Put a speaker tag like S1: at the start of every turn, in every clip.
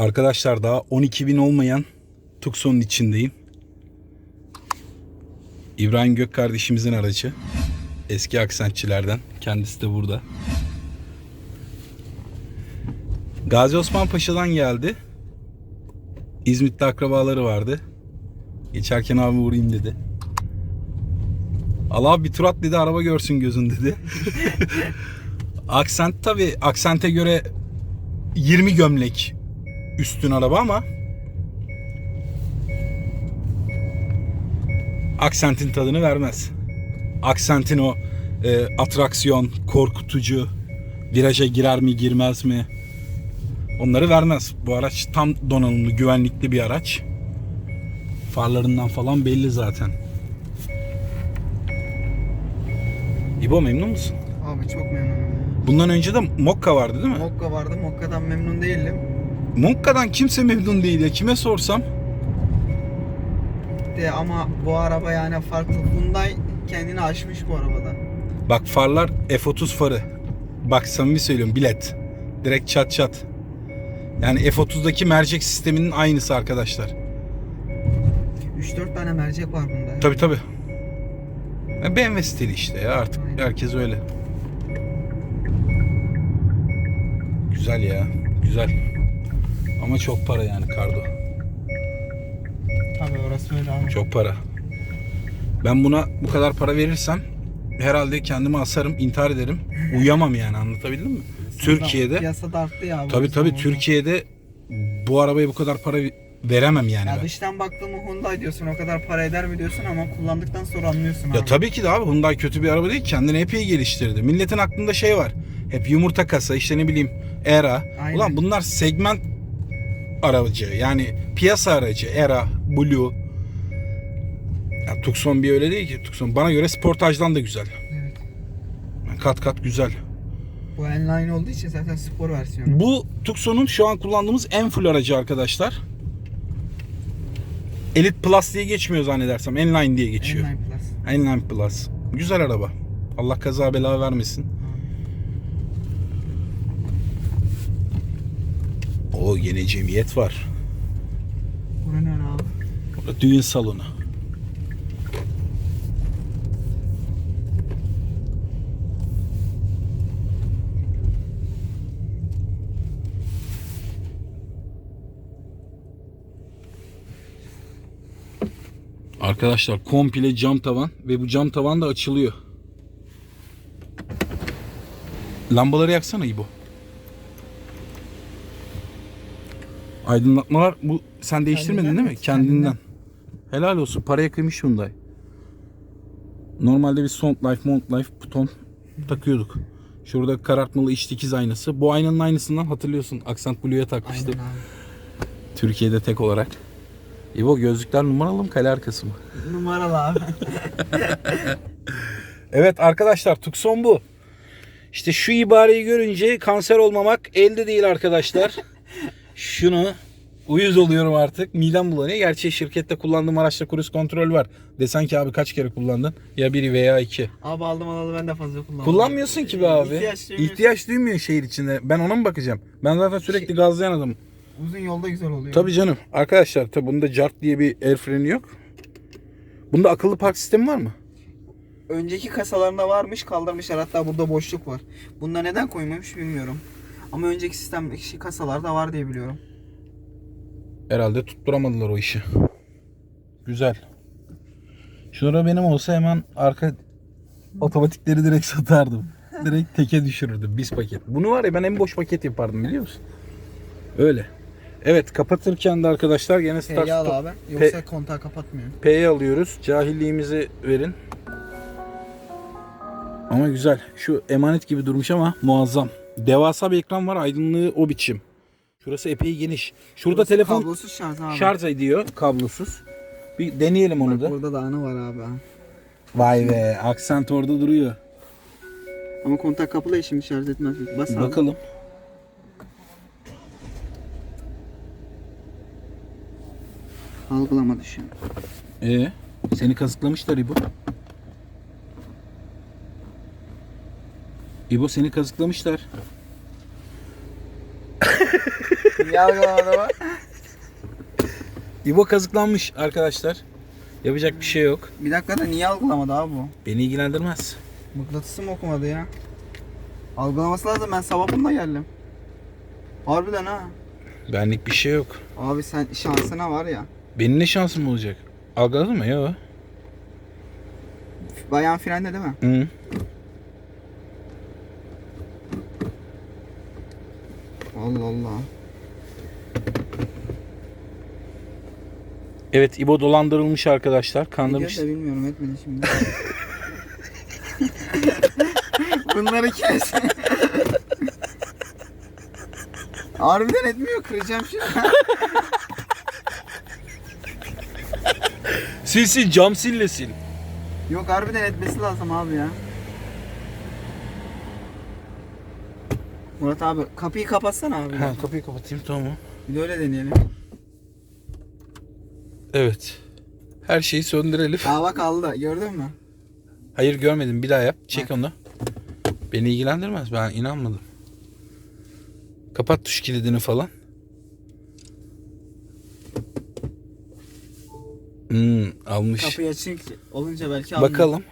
S1: Arkadaşlar daha 12.000 olmayan Tucson'un içindeyim. İbrahim Gök kardeşimizin aracı. Eski aksentçilerden. Kendisi de burada. Gazi Osman Paşa'dan geldi. İzmit'te akrabaları vardı. Geçerken abi uğrayayım dedi. Allah bir tur at dedi araba görsün gözün dedi. Aksent tabi aksente göre 20 gömlek üstün araba ama aksentin tadını vermez. Aksentin o e, atraksiyon, korkutucu, viraja girer mi girmez mi onları vermez. Bu araç tam donanımlı, güvenlikli bir araç. Farlarından falan belli zaten. İbo memnun musun?
S2: Abi çok memnunum.
S1: Bundan önce de Mokka vardı değil mi?
S2: Mokka vardı. Mokka'dan memnun değildim.
S1: Mokka'dan kimse memnun değil ya. Kime sorsam.
S2: De ama bu araba yani farklı. Hyundai kendini aşmış bu arabada.
S1: Bak farlar F30 farı. Bak samimi söylüyorum bilet. Direkt çat çat. Yani F30'daki mercek sisteminin aynısı arkadaşlar.
S2: 3-4 tane mercek var bunda.
S1: Tabi tabi. BMW stili işte ya artık
S2: Aynen.
S1: herkes öyle. Güzel ya. Güzel. Ama çok para yani kardo.
S2: Tabii orası öyle abi.
S1: Çok para. Ben buna bu kadar para verirsem herhalde kendimi asarım, intihar ederim. Uyuyamam yani anlatabildim mi? Türkiye'de
S2: Piyasa da arttı ya. bu
S1: tabi tabi
S2: zamanlarda.
S1: Türkiye'de bu arabaya bu kadar para veremem yani.
S2: Ya
S1: ben.
S2: dıştan baktığımı Hyundai diyorsun o kadar para eder mi diyorsun ama kullandıktan sonra anlıyorsun
S1: Ya
S2: abi.
S1: tabii ki de abi Hyundai kötü bir araba değil. Kendini epey geliştirdi. Milletin aklında şey var. Hep yumurta kasa işte ne bileyim Era.
S2: Aynen.
S1: Ulan bunlar segment aracı. Yani piyasa aracı. Era, Blue. Ya Tucson bir öyle değil ki. Tucson bana göre sportajdan da güzel.
S2: Evet.
S1: Kat kat güzel.
S2: Bu N-Line olduğu için zaten spor versiyonu.
S1: Bu Tucson'un şu an kullandığımız en full aracı arkadaşlar. Elite Plus diye geçmiyor zannedersem. N-Line diye geçiyor.
S2: N-Line Plus.
S1: N-Line Plus. Güzel araba. Allah kaza bela vermesin. O yine cemiyet var.
S2: Bura ne abi?
S1: Burada düğün salonu. Arkadaşlar komple cam tavan ve bu cam tavan da açılıyor. Lambaları yaksana İbo. Aydınlatmalar bu sen değiştirmedin
S2: Kendinden
S1: değil mi? Kendinden.
S2: kendinden.
S1: Helal olsun. Paraya kıymış Hyundai. Normalde biz Sound Life, Mount Life buton takıyorduk. Şurada karartmalı iç dikiz aynası. Bu aynanın aynısından hatırlıyorsun. Accent Blue'ya takmıştık. Türkiye'de tek olarak. İbo gözlükler numaralı mı kale arkası mı?
S2: Numaralı abi.
S1: Evet arkadaşlar Tucson bu. İşte şu ibareyi görünce kanser olmamak elde değil arkadaşlar. Şunu uyuz oluyorum artık. Midem bulanıyor. Gerçi şirkette kullandığım araçta cruise kontrol var. Desen ki abi kaç kere kullandın? Ya biri veya iki.
S2: abi aldım alalı ben de fazla kullandım.
S1: Kullanmıyorsun ki be abi.
S2: İhtiyaç duymuyorsun.
S1: İhtiyaç duymuyor şehir içinde. Ben ona mı bakacağım? Ben zaten sürekli gazlayan adamım.
S2: Uzun yolda güzel oluyor.
S1: Tabii canım. Arkadaşlar tabii bunda Jart diye bir el freni yok. Bunda akıllı park sistemi var mı?
S2: Önceki kasalarında varmış kaldırmışlar hatta burada boşluk var. Bunda neden koymamış bilmiyorum. Ama önceki sistemdeki kasalarda var diye biliyorum.
S1: Herhalde tutturamadılar o işi. Güzel. Şurada benim olsa hemen arka otomatikleri direkt satardım. Direkt teke düşürürdüm biz paket. Bunu var ya ben en boş paket yapardım biliyor musun? Öyle. Evet kapatırken de arkadaşlar gene start
S2: P'yi al abi. Yoksa kontağı kapatmıyor.
S1: P'yi alıyoruz. Cahilliğimizi verin. Ama güzel. Şu emanet gibi durmuş ama muazzam. Devasa bir ekran var. Aydınlığı o biçim. Şurası epey geniş. Şurada
S2: Burası
S1: telefon
S2: Kablosuz şarj abi.
S1: şarj ediyor kablosuz. Bir deneyelim onu da.
S2: Burada da anı var abi.
S1: Vay be aksent orada duruyor.
S2: Ama kontak kapalı ya şimdi şarj etmez. Bas abi.
S1: Bakalım.
S2: Algılamadı şu an.
S1: Ee, seni kazıklamışlar İbo. İbo seni kazıklamışlar.
S2: Niye algılamadı bak?
S1: İbo kazıklanmış arkadaşlar. Yapacak bir şey yok.
S2: Bir dakika da niye algılamadı abi bu?
S1: Beni ilgilendirmez.
S2: Mıknatısı mı okumadı ya? Algılaması lazım ben sabah bununla geldim. Harbiden ha.
S1: Benlik bir şey yok.
S2: Abi sen şansına var ya.
S1: Benim ne şansım olacak? Algıladın mı? Yok.
S2: Bayan frende değil mi?
S1: Hı.
S2: Allah Allah.
S1: Evet İbo dolandırılmış arkadaşlar. Kandırmış.
S2: da bilmiyorum etmedi şimdi. Bunları kes. Harbiden etmiyor kıracağım şimdi.
S1: Sil sil cam sille sil.
S2: Yok harbiden etmesi lazım abi ya. Murat abi kapıyı kapatsana abi.
S1: Ha, kapıyı kapatayım tamam.
S2: Bir de öyle deneyelim.
S1: Evet. Her şeyi söndürelim.
S2: Aa bak aldı gördün mü?
S1: Hayır görmedim bir daha yap. Çek
S2: Bak.
S1: onu. Beni ilgilendirmez ben inanmadım. Kapat tuş kilidini falan. Hmm, almış.
S2: Kapıyı açık olunca belki almıyor.
S1: Bakalım.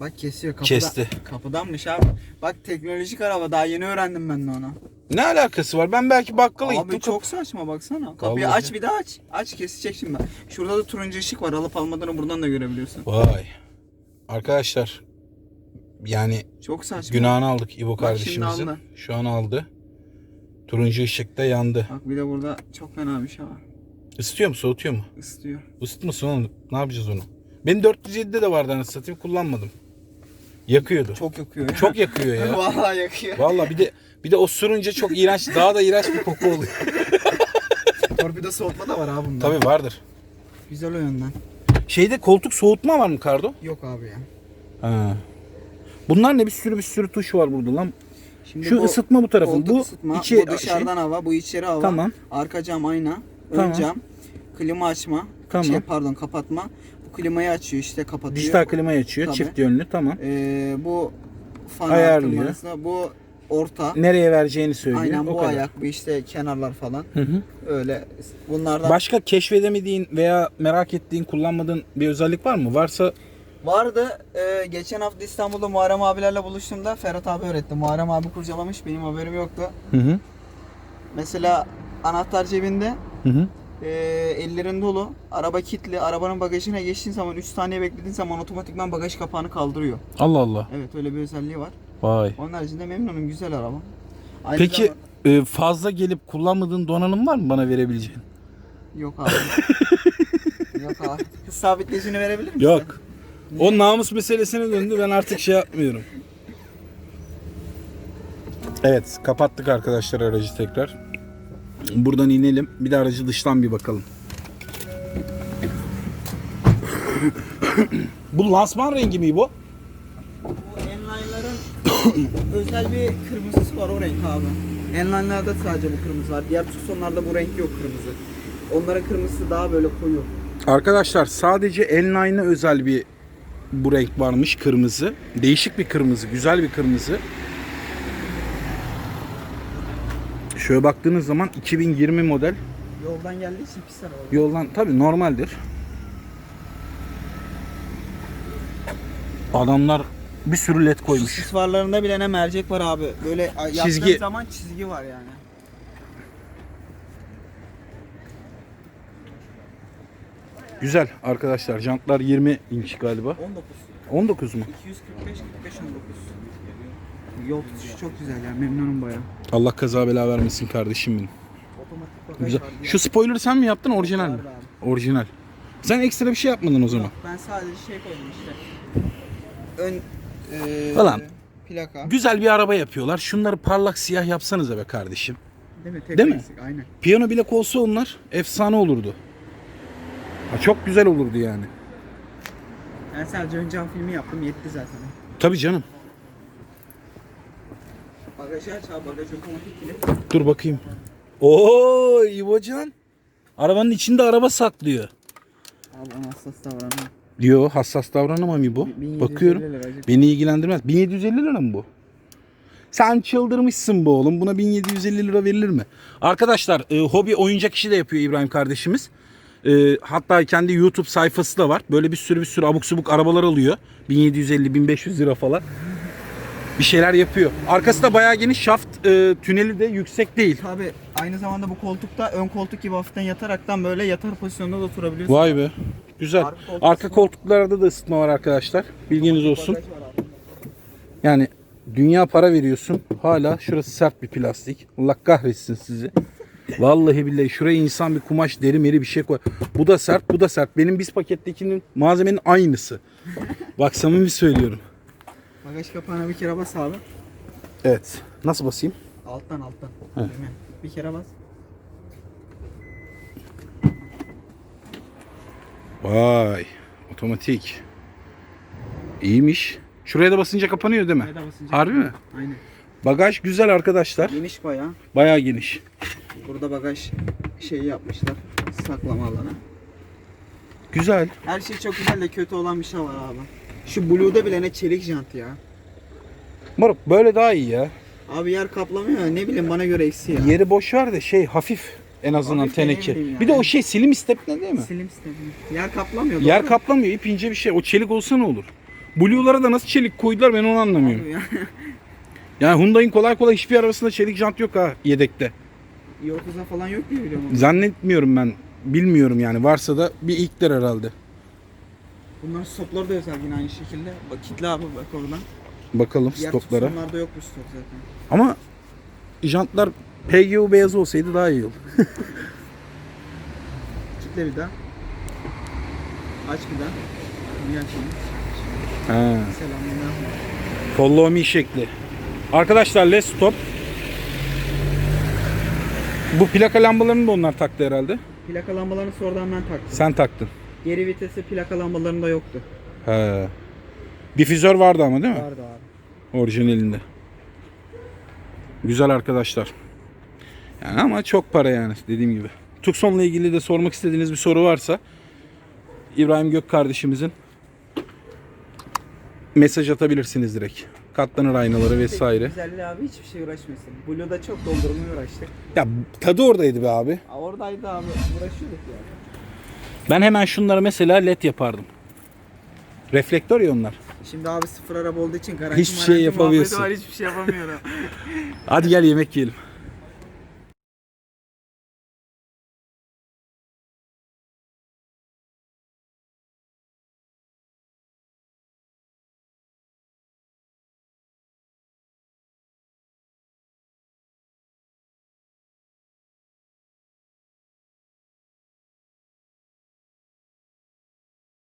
S2: Bak kesiyor kapıda.
S1: Kesti.
S2: Kapıdanmış abi. Bak teknolojik araba daha yeni öğrendim ben de onu.
S1: Ne alakası var? Ben belki bakkala
S2: Abi
S1: gittim.
S2: çok saçma baksana. Kapıyı
S1: Vallahi.
S2: aç bir daha aç. Aç kesecek şimdi. Şurada da turuncu ışık var. Alıp almadığını buradan da görebiliyorsun.
S1: Vay. Arkadaşlar yani
S2: Çok saçma.
S1: günahını aldık İbo
S2: Bak
S1: kardeşimizin. Şu an aldı. Turuncu ışıkta yandı.
S2: Bak bir de burada çok fena bir şey var.
S1: Isıtıyor mu soğutuyor mu?
S2: Isıtıyor.
S1: Isıtmasın oğlum. Ne yapacağız onu? Benim 407'de de vardı anasını satayım kullanmadım. Yakıyordu.
S2: Çok yakıyor ya.
S1: Çok yakıyor ya.
S2: Vallahi yakıyor.
S1: Vallahi bir de bir de osurunca çok iğrenç, daha da iğrenç bir koku oluyor.
S2: Torpido soğutma da var abi bunda.
S1: Tabii vardır.
S2: Güzel o yönden.
S1: Şeyde koltuk soğutma var mı Kardo?
S2: Yok abi ya.
S1: Ha. Bunlar ne bir sürü bir sürü tuş var burada lan.
S2: Şimdi
S1: Şu
S2: bu
S1: ısıtma bu tarafın.
S2: koltuk
S1: Bu
S2: ısıtma,
S1: içi
S2: bu dışarıdan hava, bu içeri hava.
S1: Tamam.
S2: Arka cam ayna, ön
S1: Tamam.
S2: cam, klima açma,
S1: Tamam.
S2: şey pardon kapatma. Klimayı açıyor işte kapatıyor.
S1: dijital klimayı açıyor.
S2: Tabii.
S1: Çift yönlü tamam.
S2: Ee, bu fan
S1: Ayarlıyor.
S2: bu orta.
S1: Nereye vereceğini söylüyor.
S2: Aynen
S1: o
S2: bu
S1: kadar.
S2: ayak, bu işte kenarlar falan.
S1: Hı hı.
S2: Öyle bunlardan
S1: Başka keşfedemediğin veya merak ettiğin, kullanmadığın bir özellik var mı? Varsa
S2: vardı. Ee, geçen hafta İstanbul'da Muharrem abilerle buluştuğumda Ferhat abi öğretti. Muharrem abi kurcalamış, benim haberim yoktu.
S1: hı hı.
S2: Mesela anahtar cebinde,
S1: Hı hı.
S2: Ee, ellerin dolu, araba kilitli, arabanın bagajına geçtiğin zaman 3 saniye beklediğin zaman otomatikman bagaj kapağını kaldırıyor.
S1: Allah Allah.
S2: Evet öyle bir özelliği var.
S1: Vay.
S2: Onun haricinde memnunum güzel araba. Aynı
S1: Peki
S2: zamanda-
S1: e, fazla gelip kullanmadığın donanım var mı bana verebileceğin?
S2: Yok abi. Yok abi. Sabitleyicini verebilir misin?
S1: Yok. O namus meselesine döndü. Ben artık şey yapmıyorum. Evet, kapattık arkadaşlar aracı tekrar. Buradan inelim. Bir de aracı dıştan bir bakalım. bu lansman rengi mi bu?
S2: Bu Enline'ların özel bir kırmızısı var o renk abi. Enline'larda sadece bu kırmızı var. Diğer Tucson'larda bu renk yok kırmızı. Onların kırmızısı daha böyle koyu.
S1: Arkadaşlar sadece N-Line'a özel bir bu renk varmış kırmızı. Değişik bir kırmızı, güzel bir kırmızı. Şöyle baktığınız zaman 2020 model.
S2: Yoldan geldiği için pis araba.
S1: Yoldan tabi normaldir. Adamlar bir sürü led koymuş.
S2: Sis farlarında bile ne mercek var abi. Böyle çizgi. Zaman çizgi var yani.
S1: Güzel arkadaşlar. Jantlar 20 inç galiba.
S2: 19.
S1: 19 mu?
S2: 245 45 19. Yol tutuşu çok güzel yani memnunum baya.
S1: Allah kaza bela vermesin kardeşim benim. Güzel. Şu spoiler'ı sen mi yaptın orijinal mi? Orijinal. Sen ekstra bir şey yapmadın o zaman.
S2: Yok, ben sadece şey koydum işte. Ön eee
S1: Ulan.
S2: plaka.
S1: Güzel bir araba yapıyorlar. Şunları parlak siyah yapsanıza be kardeşim.
S2: Değil mi? Tek
S1: Değil mi?
S2: eksik, Aynen.
S1: Piyano bile olsa onlar efsane olurdu. Ha, çok güzel olurdu yani.
S2: Ben sadece ön cam filmi yaptım yetti zaten.
S1: Tabii canım.
S2: Bagajı aç abi bagaj otomatik kilit.
S1: Dur bakayım. Oo İbocan. Arabanın içinde araba saklıyor.
S2: Abi hassas davranma.
S1: Diyor hassas davranamam İbo.
S2: 1750
S1: Bakıyorum.
S2: liracık.
S1: Beni ilgilendirmez. 1750 lira mı bu? Sen çıldırmışsın bu oğlum. Buna 1750 lira verilir mi? Arkadaşlar e, hobi oyuncak işi de yapıyor İbrahim kardeşimiz. E, hatta kendi YouTube sayfası da var. Böyle bir sürü bir sürü abuk subuk arabalar alıyor. 1750-1500 lira falan. Bir şeyler yapıyor. Arkası da bayağı geniş. Şaft e, tüneli de yüksek değil.
S2: Tabi aynı zamanda bu koltukta ön koltuk gibi hafiften yataraktan böyle yatar pozisyonda da oturabiliyorsun.
S1: Vay be. Güzel.
S2: Arka koltuk
S1: Arka koltuklarda da ısıtma var arkadaşlar. Bilginiz olsun. Yani dünya para veriyorsun. Hala şurası sert bir plastik. Allah kahretsin sizi. Vallahi billahi şuraya insan bir kumaş deri meri bir şey koy. Bu da sert bu da sert. Benim biz pakettekinin malzemenin aynısı. Bak samimi söylüyorum.
S2: Bagaj kapağına bir kere bas abi.
S1: Evet. Nasıl basayım?
S2: Alttan alttan.
S1: Evet.
S2: Bir kere bas.
S1: Vay. Otomatik. İyiymiş. Şuraya da basınca kapanıyor değil mi?
S2: Buraya da basınca-
S1: Harbi mi?
S2: Aynen.
S1: Bagaj güzel arkadaşlar.
S2: Geniş bayağı.
S1: Bayağı geniş.
S2: Burada bagaj şey yapmışlar. Saklama alanı.
S1: Güzel.
S2: Her şey çok güzel de kötü olan bir şey var abi. Şu Blue'da bile ne çelik jant ya.
S1: Moruk böyle daha iyi ya.
S2: Abi yer kaplamıyor ya ne bileyim bana göre eksi ya.
S1: Yeri boş ver de şey hafif en azından
S2: Hafif
S1: teneke.
S2: bileyim yani.
S1: Bir de o şey silim istepne değil mi?
S2: Silim istedim. Yer kaplamıyor.
S1: Yer
S2: doğru mu?
S1: kaplamıyor ip ince bir şey. O çelik olsa ne olur? Blue'lara da nasıl çelik koydular ben onu anlamıyorum.
S2: Ya.
S1: Yani Hyundai'in kolay kolay hiçbir arabasında çelik jant yok ha yedekte.
S2: Yorkuza falan yok diye biliyorum onu.
S1: Zannetmiyorum ben. Bilmiyorum yani. Varsa da bir ilkler herhalde.
S2: Bunların stopları da özel yine aynı şekilde. Bak kitle abi bak oradan.
S1: Bakalım
S2: Diğer
S1: stoplara.
S2: tuksonlarda yok bu stop zaten.
S1: Ama jantlar PGU beyaz olsaydı daha iyi olur.
S2: Kitle bir daha. Aç bir daha. Bir açayım.
S1: Ha.
S2: Selamünaleyküm.
S1: Follow me şekli. Arkadaşlar let's stop. Bu plaka lambalarını da onlar taktı herhalde.
S2: Plaka lambalarını sonradan ben taktım.
S1: Sen taktın.
S2: Geri vitesi plaka lambalarında yoktu.
S1: He. Difüzör vardı ama değil mi?
S2: Vardı abi.
S1: Orijinalinde. Güzel arkadaşlar. Yani ama çok para yani dediğim gibi. Tucson'la ilgili de sormak istediğiniz bir soru varsa İbrahim Gök kardeşimizin mesaj atabilirsiniz direkt. Katlanır aynaları vesaire.
S2: Güzelliği abi hiçbir şey uğraşmasın. Blue'da çok doldurmaya uğraştık.
S1: Ya tadı oradaydı be abi.
S2: Aa, oradaydı abi. Uğraşıyorduk ya.
S1: Ben hemen şunları mesela led yapardım. Reflektör ya onlar.
S2: Şimdi abi sıfır araba olduğu için garanti
S1: Hiçbir şey
S2: maranti
S1: yapamıyorsun.
S2: muhabbeti Var, hiçbir şey yapamıyorum.
S1: Hadi gel yemek yiyelim.